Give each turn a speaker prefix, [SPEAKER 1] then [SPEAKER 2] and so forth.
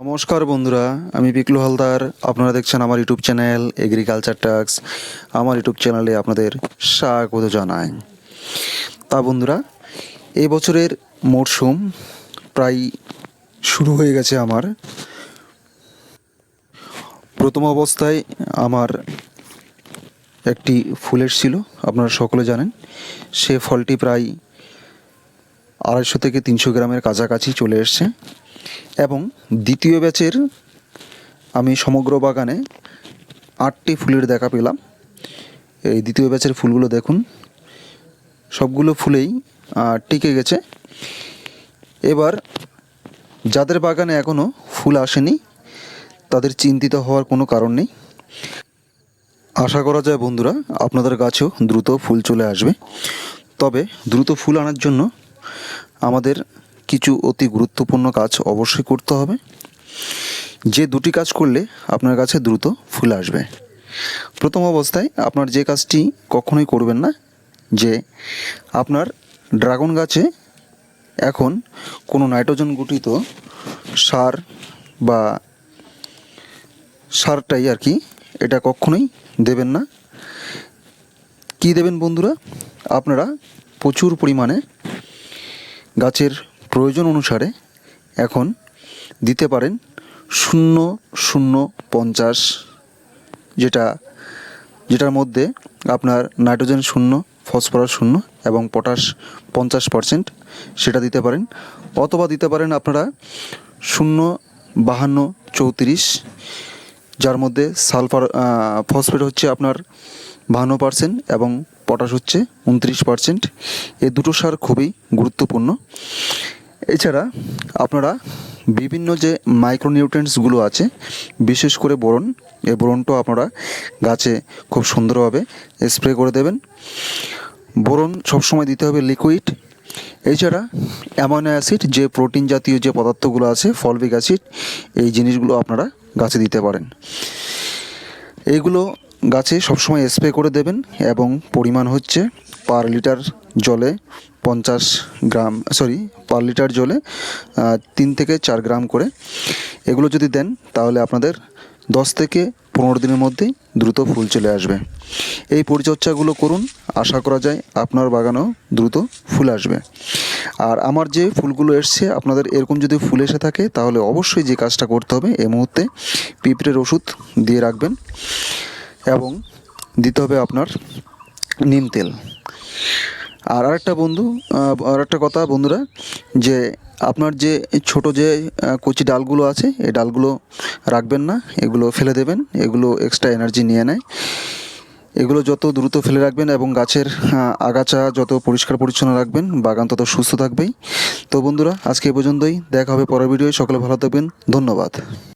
[SPEAKER 1] নমস্কার বন্ধুরা, আমি পিকলু হালদার। আপনারা দেখছেন আমার ইউটিউব চ্যানেল এগ্রিকালচার টাক্স। আমার ইউটিউব চ্যানেলে আপনাদের স্বাগত জানাই। তা বন্ধুরা এই বছরের মরশুম প্রায় শুরু হয়ে গেছে আমার। প্রথম অবস্থায় আমার একটি ফুল এসেছিল আপনারা সকলে জানেন। সে ফলটি প্রায় আড়াইশো থেকে তিনশো গ্রামের কাছাকাছি চলে এসছে। এবং দ্বিতীয় ব্যাচের আমি সমগ্র বাগানে আটটি ফুলের দেখা পেলাম। এই দ্বিতীয় ব্যাচের ফুলগুলো দেখুন। সবগুলো ফুলেই টিকে গেছে। এবার যাদের বাগানে এখনও ফুল আসেনি, তাদের চিন্তিত হওয়ার কোনো কারণ নেই। আশা করা যায় বন্ধুরা, আপনাদের গাছেও দ্রুত ফুল চলে আসবে। তবে দ্রুত ফুল আনার জন্য আমাদের কিছু অতি গুরুত্বপূর্ণ কাজ অবশ্যই করতে হবে। যে দুটি কাজ করলে আপনার কাছে দ্রুত ফুল আসবে। প্রথম অবস্থায় আপনার যে কাজটি কখনোই করবেন না, যে আপনার ড্রাগন গাছে এখন কোনো নাইট্রোজেন গঠিত সার বা সারটাই আর কি এটা কখনোই দেবেন না। কি দেবেন বন্ধুরা? আপনারা প্রচুর পরিমাণে গাছের প্রয়োজন অনুসারে এখন দিতে পারেন শূন্য শূন্য পঞ্চাশ, যেটা, যেটার মধ্যে আপনার নাইট্রোজেন শূন্য, ফসফরাস শূন্য এবং পটাশ পঞ্চাশ পারসেন্ট সেটা দিতে পারেন। অথবা দিতে পারেন আপনারা শূন্য বাহান্ন চৌত্রিশ, যার মধ্যে সালফার ফসফেট হচ্ছে আপনার বাহান্ন পার্সেন্ট এবং পটাশ হচ্ছে উনত্রিশ পার্সেন্ট এই দুটো সার খুবই গুরুত্বপূর্ণ। এছাড়া আপনারা বিভিন্ন যে মাইক্রোনিউট্রেন্টসগুলো আছে, বিশেষ করে বোরন এই বোরনটাও আপনারা গাছে খুব সুন্দরভাবে স্প্রে করে দেবেন। বোরন সবসময় দিতে হবে লিকুইড এছাড়া অ্যামাইনো অ্যাসিড যে প্রোটিন জাতীয় যে পদার্থগুলো আছে ফলবিক অ্যাসিড এই জিনিসগুলো আপনারা গাছে দিতে পারেন। এইগুলো গাছে সবসময় স্প্রে করে দেবেন এবং পরিমাণ হচ্ছে পার লিটার জলে পঞ্চাশ গ্রাম সরি পার লিটার জলে তিন থেকে চার গ্রাম করে এগুলো যদি দেন, তাহলে আপনাদের দশ থেকে পনেরো দিনের মধ্যেই দ্রুত ফুল চলে আসবে। এই পরিচর্যাগুলো করুন, আশা করা যায় আপনার বাগানেও দ্রুত ফুল আসবে। আর আমার যে ফুলগুলো এসছে, আপনাদের এরকম যদি ফুল এসে থাকে, তাহলে অবশ্যই যে কাজটা করতে হবে, এই মুহূর্তে পিঁপড়ের ওষুধ দিয়ে রাখবেন এবং দিতে হবে আপনার নিম তেল। আর আরেকটা বন্ধু আর একটা কথা বন্ধুরা, যে আপনার যে ছোট যে কচি ডালগুলো আছে, এই ডালগুলো রাখবেন না, এগুলো ফেলে দেবেন, এগুলো এক্সট্রা এনার্জি নিয়ে নেয়। এগুলো যত দ্রুত ফেলে রাখবেন এবং গাছের আগাছা যত পরিষ্কার পরিচ্ছন্ন রাখবেন, বাগান তত সুস্থ থাকবেই। তো বন্ধুরা, আজকে এ পর্যন্তই, দেখা হবে পরের ভিডিও সকলে ভালো থাকবেন, ধন্যবাদ।